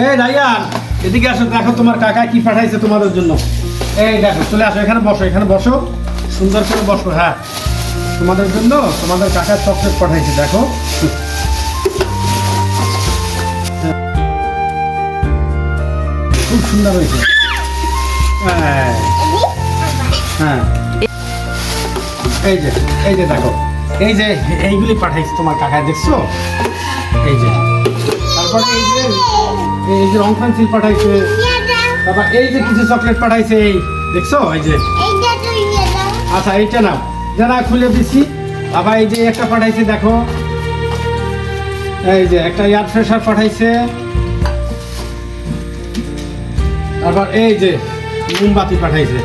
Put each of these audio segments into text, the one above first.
এই রাইয়ান এদিকে আসো, দেখো তোমার কাকা কি পাঠাইছে তোমাদের জন্য। এই দেখো, চলে আসো, এখানে বসো এখানে বসো। সুন্দর করে বসো হ্যাঁ। তোমাদের জন্য তোমাদের কাকা চকলেট পাঠাইছে, দেখো। খুব সুন্দর হয়েছে। হ্যাঁ। হ্যাঁ এই যে এই যে দেখো, এই যে এইগুলি পাঠাইছে তোমার কাকা দেখছ? এই যে। তারপরে এই যে এই যে রং পেন্সিল পাঠাইছে। তারপর এই যে কিছু চকলেট পাঠাইছে, এই দেখছ, এই যে। আচ্ছা এইটা নাও। জানা খুলে দিছি। আবার এই যে একটা পাঠাইছে, দেখো। এই যে একটা এয়ার ফ্রেশার পাঠাইছে। তারপর এই যে মোমবাতি পাঠাইছে।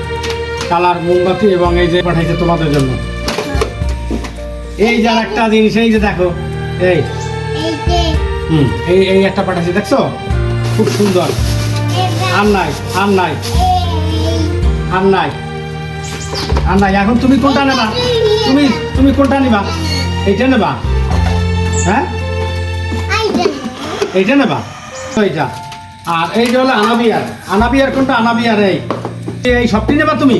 কালার মোমবাতি এবং এই যে পাঠাইছে তোমাদের জন্য। এই যে আর একটা জিনিস, এই যে দেখো, এই হুম এই এই একটা পাঠাইছে দেখছ? খুব সুন্দর। আর নাই আর নাই আর নাই আর নাই। এখন তুমি কোনটা নেবা? তুমি তুমি কোনটা নেবা? এইটা নেবা? হ্যাঁ? এইটা নেবা? এইটা। আর এই যে হলো আনাবিয়ার। আনাবিয়ার কোনটা? আনাবিয়ার এই। এই সবটি নেবা তুমি?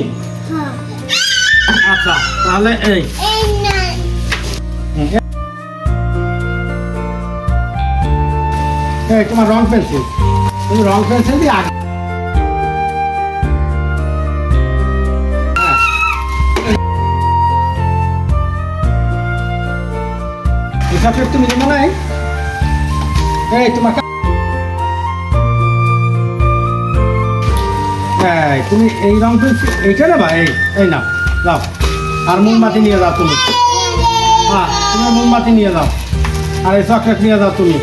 আচ্ছা তাহলে এই এই, তোমার রং পেন্সিল। তুমি রং পেন্সিল দিয়ে আগে হ্যাঁ। তুমি নেবে না এই? এই তোমার তুমি এই রং পেন্সিল এইটা নেবা? এই এই নাও যাও আর মোমবাতি নিয়ে যাও তুমি। হ্যাঁ তুমি মোমবাতি নিয়ে যাও। আর এই চকলেট নিয়ে যাও তুমি।